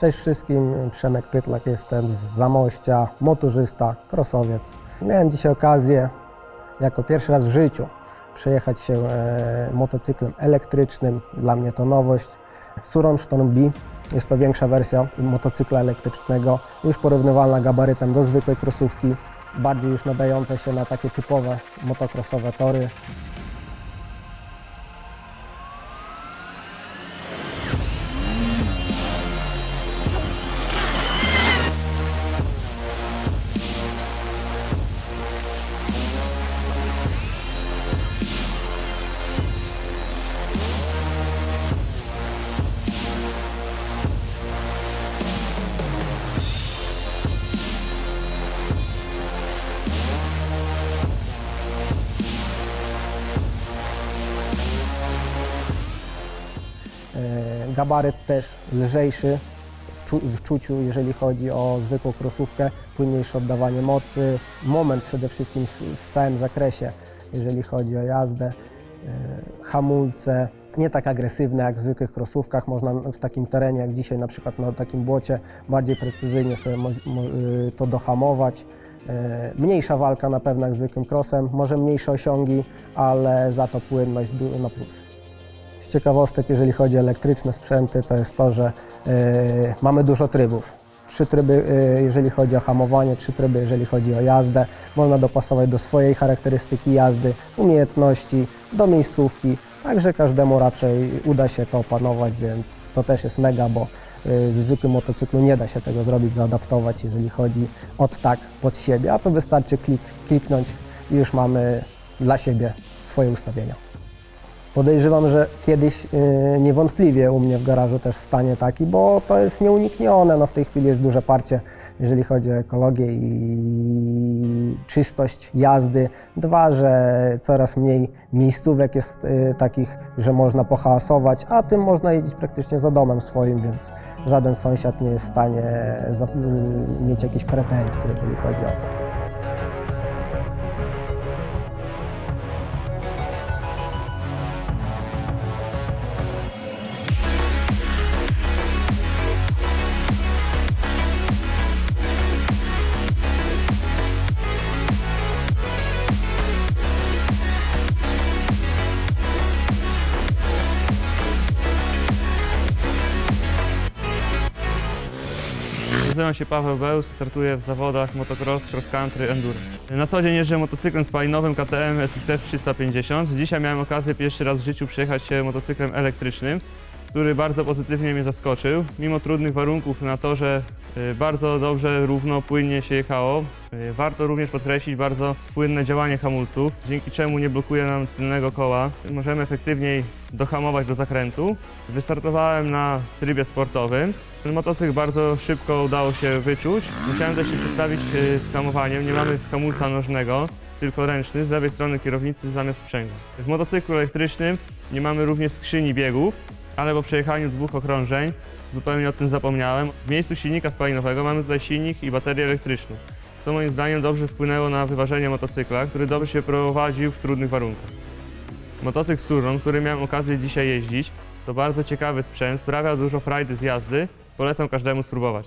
Cześć wszystkim, Przemek Pytlak jestem z Zamościa, motorzysta, krosowiec. Miałem dzisiaj okazję jako pierwszy raz w życiu przejechać się e, motocyklem elektrycznym. Dla mnie to nowość. Suron Storm B. Jest to większa wersja motocykla elektrycznego, już porównywalna gabarytem do zwykłej krosówki, bardziej już nadająca się na takie typowe motocrossowe tory. E, Gabaryt też lżejszy w, czu, w czuciu, jeżeli chodzi o zwykłą krosówkę, płynniejsze oddawanie mocy, moment przede wszystkim w, w całym zakresie, jeżeli chodzi o jazdę, e, hamulce, nie tak agresywne jak w zwykłych krosówkach, można w takim terenie jak dzisiaj na przykład na takim błocie bardziej precyzyjnie sobie y, to dohamować. E, Mniejsza walka na pewno jak zwykłym krosem, może mniejsze osiągi, ale za to płynność na plus. Ciekawostek, jeżeli chodzi o elektryczne sprzęty, to jest to, że e, mamy dużo trybów. Trzy tryby, e, jeżeli chodzi o hamowanie, trzy tryby, jeżeli chodzi o jazdę. Można dopasować do swojej charakterystyki jazdy, umiejętności, do miejscówki. Także każdemu raczej uda się to opanować, więc to też jest mega, bo e, z zwykłym motocyklu nie da się tego zrobić, zaadaptować, jeżeli chodzi od tak pod siebie, a to wystarczy klik, kliknąć i już mamy dla siebie swoje ustawienia. Podejrzewam, że kiedyś y, niewątpliwie u mnie w garażu też stanie taki, bo to jest nieuniknione. No w tej chwili jest duże parcie, jeżeli chodzi o ekologię i czystość jazdy. Dwa, że coraz mniej miejscówek jest y, takich, że można pohałasować, a tym można jeździć praktycznie za domem swoim, więc żaden sąsiad nie jest w stanie y, mieć jakieś pretensje, jeżeli chodzi o to. Nazywam się Paweł Bełs, startuję w zawodach motocross, cross country, enduro. Na co dzień jeżdżę motocyklem spalinowym KTM SXF 350. Dzisiaj miałem okazję pierwszy raz w życiu przejechać się motocyklem elektrycznym, który bardzo pozytywnie mnie zaskoczył. Mimo trudnych warunków na torze bardzo dobrze, równo, płynnie się jechało. Y, Warto również podkreślić bardzo płynne działanie hamulców, dzięki czemu nie blokuje nam tylnego koła. Możemy efektywniej dohamować do zakrętu. Wystartowałem na trybie sportowym. Ten motocykl bardzo szybko udało się wyczuć. Musiałem też się przestawić y, z hamowaniem. Nie mamy hamulca nożnego, tylko ręczny, z lewej strony kierownicy zamiast sprzęgła. W motocyklu elektrycznym nie mamy również skrzyni biegów, ale po przejechaniu dwóch okrążeń Zupełnie o tym zapomniałem. W miejscu silnika spalinowego mamy tutaj silnik i baterię elektryczną, co moim zdaniem dobrze wpłynęło na wyważenie motocykla, który dobrze się prowadził w trudnych warunkach. Motocykl Surron, który miałem okazję dzisiaj jeździć, to bardzo ciekawy sprzęt, sprawia dużo frajdy z jazdy. Polecam każdemu spróbować.